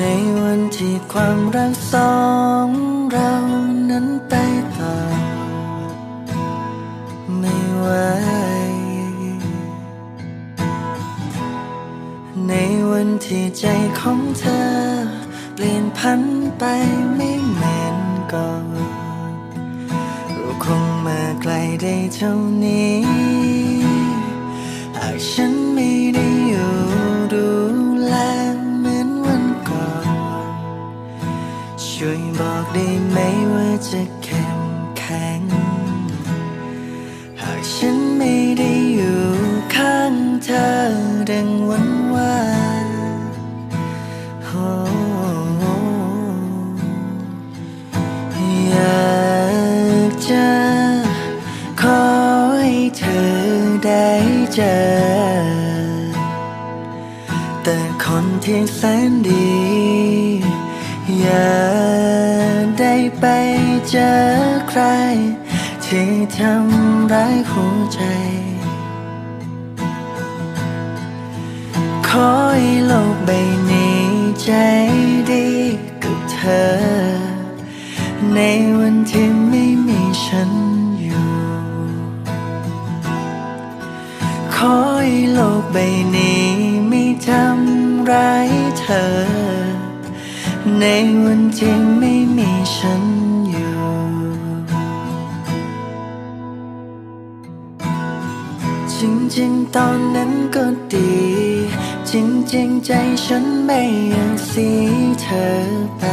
ในวันที่ความรักสองเรานั้นไปต่อไม่ไหวในวันที่ใจของเธอ เปลี่ยนพันไปไม่เหมือนก่อนเราคงมาไกลได้เท่านี้ หากฉันไม่ได้อยู่ดู ได้ไหมว่าจะเข้มแข็ง หากฉันไม่ได้อยู่ข้างเธอดังวันวานโอ้อยากจะขอให้เธอได้เจอแต่คนที่แสนดี อยาได้ ไปเจอใคร ที่ทำร้ายหัวใจ ขอให้โลกใบนี้ใจดีกับเธอ ในวันที่ไม่มีฉันอยู่ ขอให้โลกใบนี้ไม่ทำร้ายเธอ ในวันที่ไม่มีฉันอยู่ จริงๆ ตอนนั้นก็ดี จริงๆ ใจฉันไม่อยากเสียเธอไป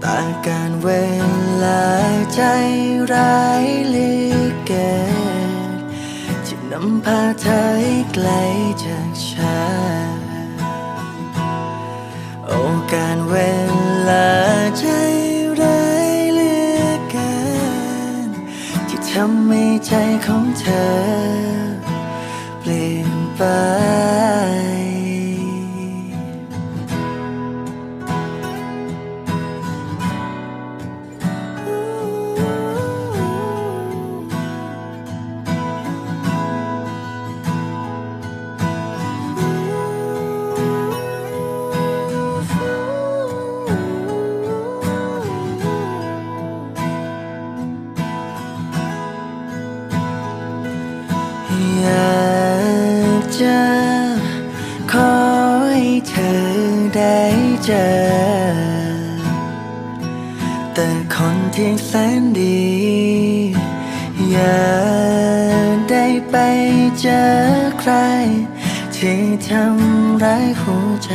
แต่การเวลาใจร้ายเหลือเกินที่นำพาเธอให้ไกล เวลาใจร้ายเหลือเกินที่ทำให้ใจของเธอ เปลี่ยนไป จะขอให้เธอได้เจอ แต่คนที่แสนดี อย่าได้ไปเจอใคร ที่ทำร้ายหัวใจ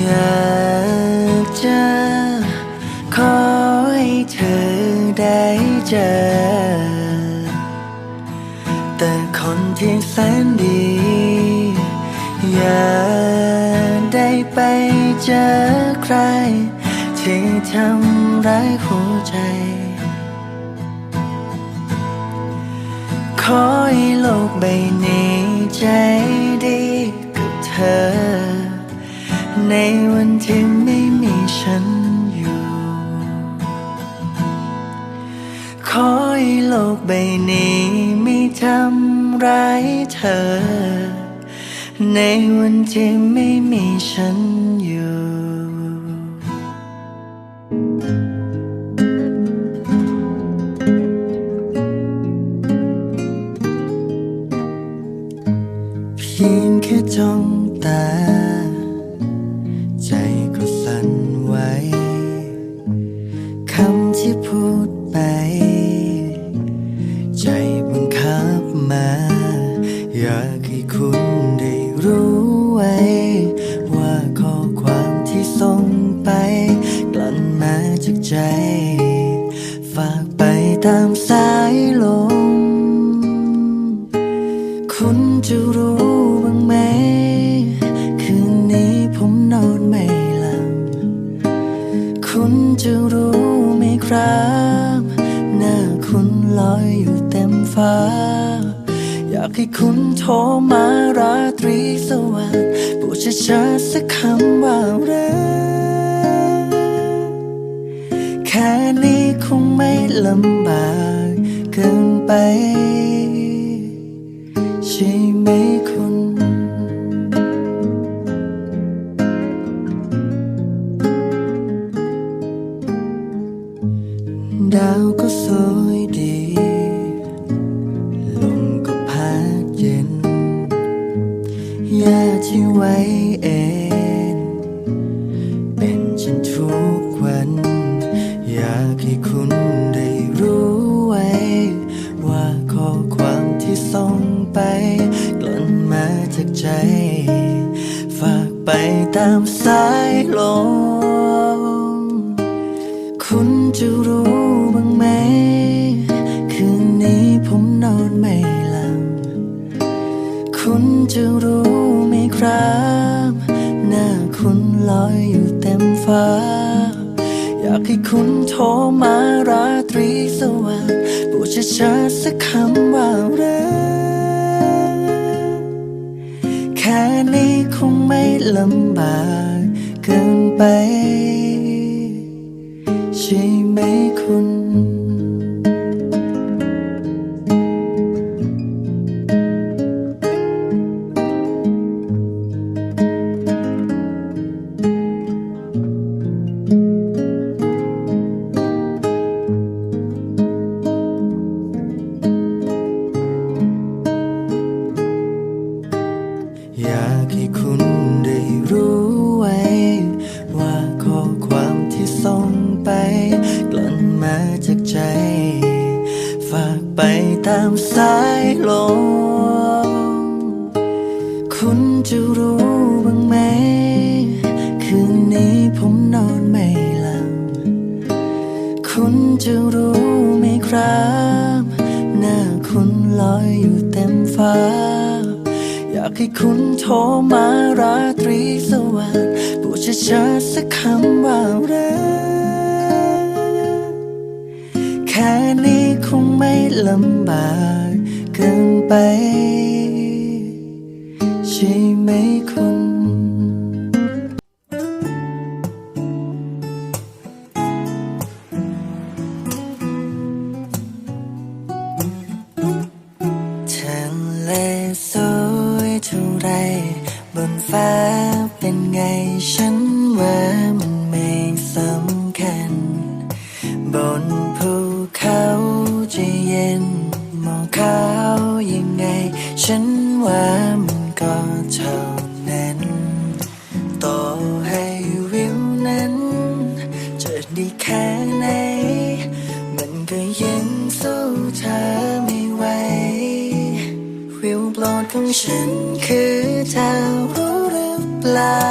อยากจะขอให้เธอได้เจอ แต่คนที่แสนดี อย่าได้ไปเจอใคร ที่ทำร้ายหัวใจ ขอให้โลกใบนี้ใจดีกับเธอ ในวันที่ไม่มีฉันอยู่ขอให้โลกใบนี้ ทำร้ายเธอ ในวันที่ไม่มีฉันอยู่เพียงแค่จ้องตา ส่งไป กลั่นมาจากใจ นี้คงไม่ลำบากเกินไป ใช่ไหม ไปกลั่นมาจากใจ ฝากไปตามสายลม คุณจะรู้บ้างไหม คืนนี้ผมนอนไม่หลับ คุณจะรู้ไหมครับ หน้าคุณลอยอยู่เต็มฟ้า อยากให้คุณโทรมาราตรีสว่างพูดช้าๆสักคำว่ารัก นี้คงไม่ลำบากเกินไป ใช่ไหมคุณ ลำบากเกินไป ฉันว่ามันก็เท่านั้นต่อให้วิวนั้นจะดีแค่ไหน มันก็ยังสู้เธอไม่ไหว วิวโปรดของฉันคือเธอรู้หรือเปล่า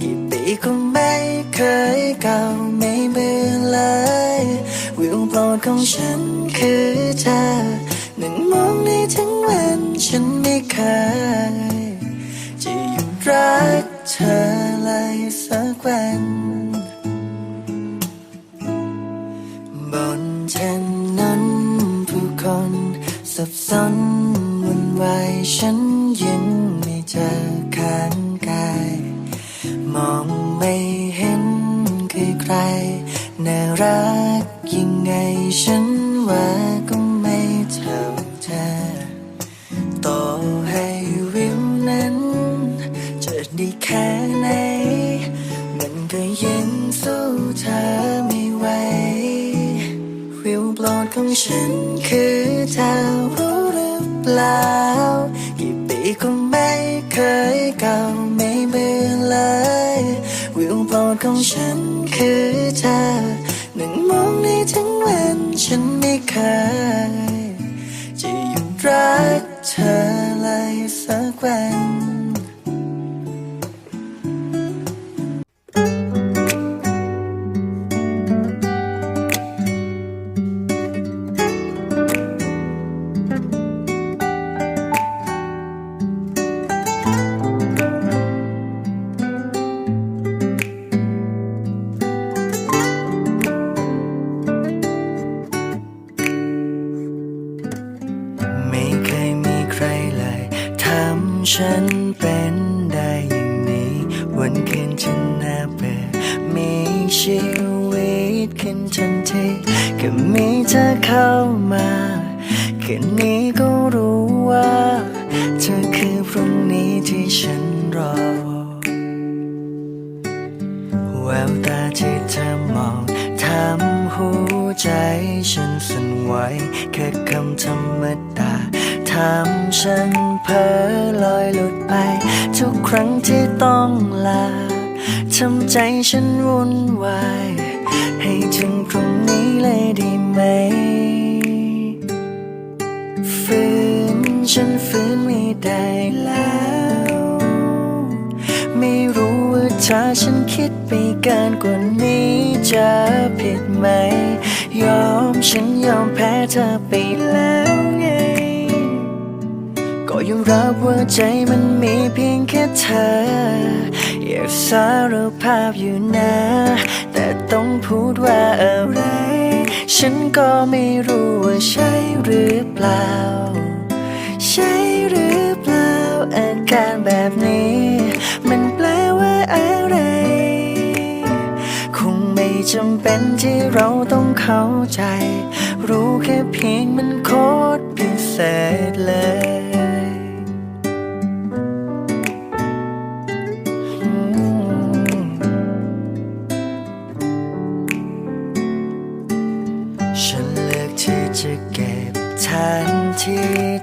กี่ปีก็ไม่เคยเก่าไม่เบื่อเลย วิวโปรดของฉันคือเธอหนึ่งมองในทั้ง ฉันไม่เคยจะหยุดรักเธอเลยสักวันบนถนนผู้คนสับสนวุ่นวายฉันยังไม่เจอข้างกาย มองไม่เห็นคือใคร น่ารักยังไงฉัน ค่ไหน มันก็ยังสู้เธอไม่ไหววิวโปรดของฉันคือเธอรู้หรือเปล่า กี่ปีก็ไม่เคยเก่าไม่เบื่อเลย วิวโปรดของฉันคือเธอหนึ่งมองในทั้งวันฉันไม่เคย จะหยุดรักเธอเลยสักวัน ทันทีก็มีเธอเข้ามาแค่นี้ก็รู้ว่า เธอคือพรุ่งนี้ที่ฉันรอแววตาที่เธอมองทำหัวใจฉันสั่นไหวแค่คำธรรมดาทำฉันเพ้อลอยหลุดไป ทุกครั้งที่ต้องลาทำใจฉันวุ่นวาย ได้ไหมฝืนฉันฝืนไม่ได้แล้ว ไม่รู้ว่าถ้าฉันคิดไปเกินกว่านี้จะผิดไหม ยอมฉันยอมแพ้เธอไปแล้วไง ก็ยอมรับว่าใจมันมีเพียงแค่เธออยากสารภาพอยู่นะ แต่ต้องพูดว่าอะไร ฉันก็ไม่รู้ว่าใช่หรือเปล่า ใช่หรือเปล่า อาการแบบนี้ มันแปลว่าอะไร คงไม่จำเป็นที่เราต้องเข้าใจ รู้แค่เพียงมันโคตรพิเศษเลย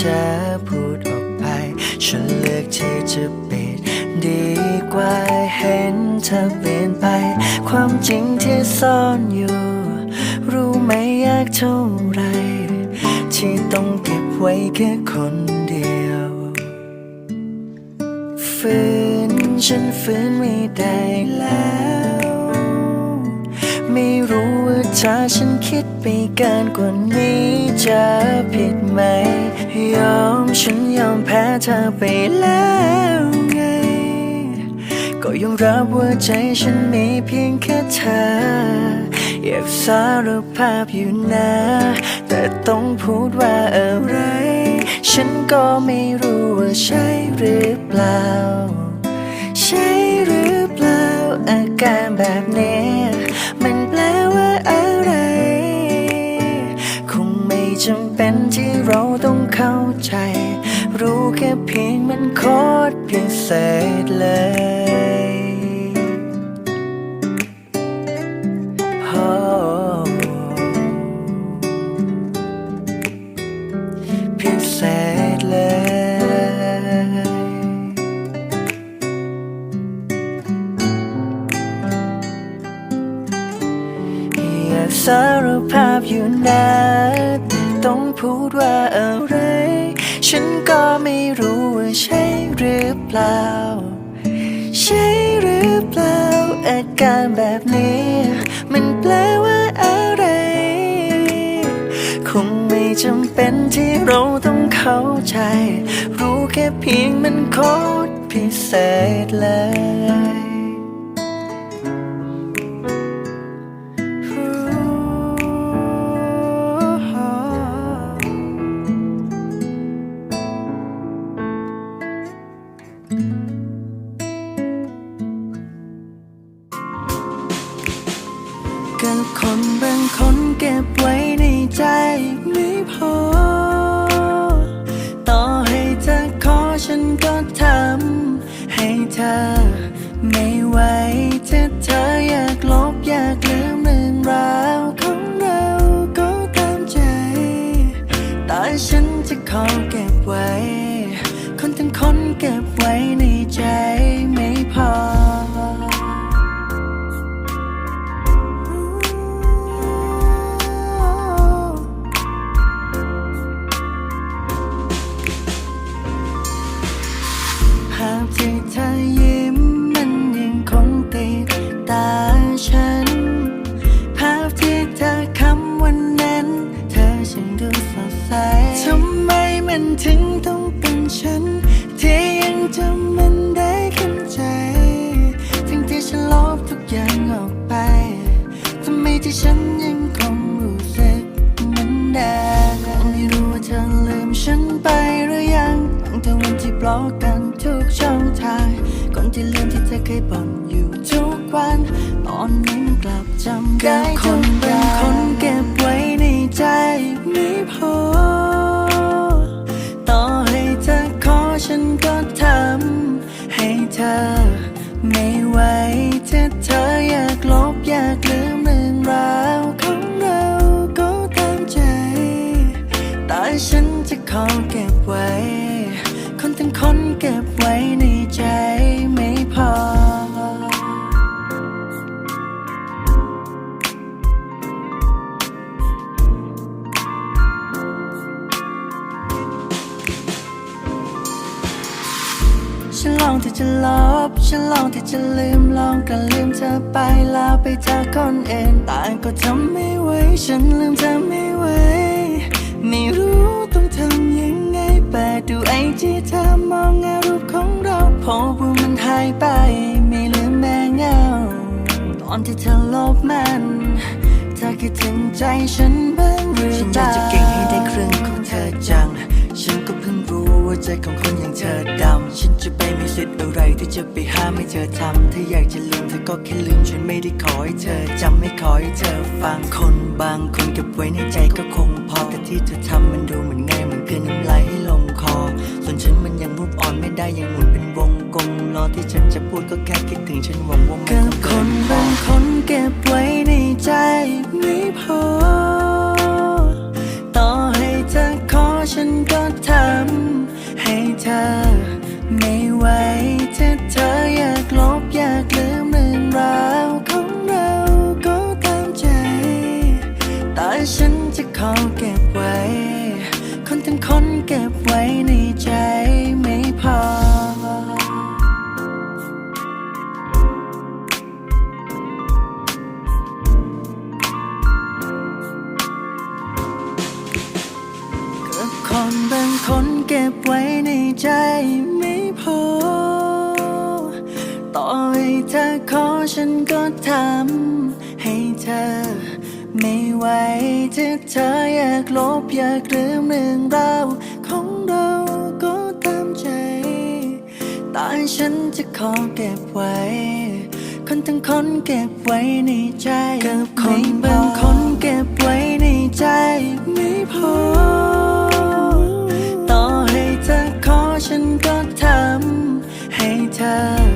จะพูดออกไป ฉันเลือกที่จะปิดดีกว่าเห็นเธอเปลี่ยนไป ความจริงที่ซ่อนอยู่ รู้ไหมยากเท่าไร ที่ต้องเก็บไว้แค่คนเดียวฝืนฉันฝืนไม่ได้แล้ว ไม่รู้ว่าถ้าฉันคิดไปเกินกว่านี้จะผิดไหม ยอมฉันยอมแพ้เธอไปแล้วไง ก็ยอมรับว่าใจฉันมีเพียงแค่เธอ อยากสารภาพอยู่นะ แต่ต้องพูดว่าอะไร ฉันก็ไม่รู้ว่าใช่หรือเปล่า ใช่หรือเปล่าอาการแบบนี้ จำเป็นที่เราต้องเข้าใจ รู้แค่เพียงมันโคตรพิเศษเลยโอ้พิเศษเลย อย่าสารภาพอยู่นะ ต้องพูดว่าอะไร ฉันก็ไม่รู้ว่าใช่หรือเปล่า ใช่หรือเปล่า อาการแบบนี้ มันแปลว่าอะไร คงไม่จำเป็นที่เราต้องเข้าใจ รู้แค่เพียงมันโคตรพิเศษเลย เธอ ไม่ไหวถ้าเธออยากลบอยากลืมเรื่องราวของเราก็ตามใจ แต่ฉันจะขอย ถึงต้องเป็นฉัน ที่ยังจำมันได้ขึ้นใจ ทั้งที่ฉันลบทุกอย่างออกไป ทำไมที่ฉันยังคงรู้สึกมือนเดิมไม่รู้ว่าเธอลืมฉันไปหรือยังตั้งแต่วันที่บล็อกกันทุกช่องทางก่อนที่ลืมที่เธอเคยบ่นอยู่ทุกวัน ตอนนี้มันกลับจำได้คน ฉันลองที่จะลบ ฉันลองที่จะลืม ลองก็ลืมเธอไปแล้วไปเจอคนอื่นแต่ก็ทำไม่ไหว ฉันลืมเธอไม่ไหว ไม่รู้ต้องทำยังไงเปิดดูไอจีเธอมองเงารูปของเราพบว่ามันหายไป ไม่เหลือแม้เงา ตอนที่เธอลบมันเธอคิดถึงใจฉันบ้างหรือฉันอยากล่จะเก่งให้ได้ครึ่งของเธอจัง ฉันก็เพิ่งรู้ว่าใจของคนอย่างเธอดำ จะไปมีสิทธิ์อะไรที่จะไปห้ามให้เธอทำถ้าอยากจะลืมเธอก็แค่ลืมฉันไม่ได้ขอให้เธอจำไม่ขอให้เธอฟังคนบางคนเก็บไว้ในใจก็คงพอแต่ที่เธอทำมันดูเหมือนง่ายเหมือนเกินน้ำลายให้ลงคอ ส่วนฉันมันยังรูปอ่อนไม่ได้ยังหมุนเป็นวงกลมรอที่ฉันจะพูดก็แค่คิดถึงฉันหวังว่ามันกับงคเกินพบาองคนเก็บไว้ในใจไม่พอ ต่อให้เธอขอฉันก็ทำให้เธอ ไว้ถ้าเธอ ทำให้เธอ ไม่ไหวถ้าเธออยากลบอยากลืมเรื่องราวของเราก็ตามใจ ตอฉันจะขอเก็บไว้ คนทั้งคนเก็บไว้ในใจกับคนบางคนเก็บไว้ในใจไม่พอ ต่อให้เธอขอฉันก็ทำให้เธอ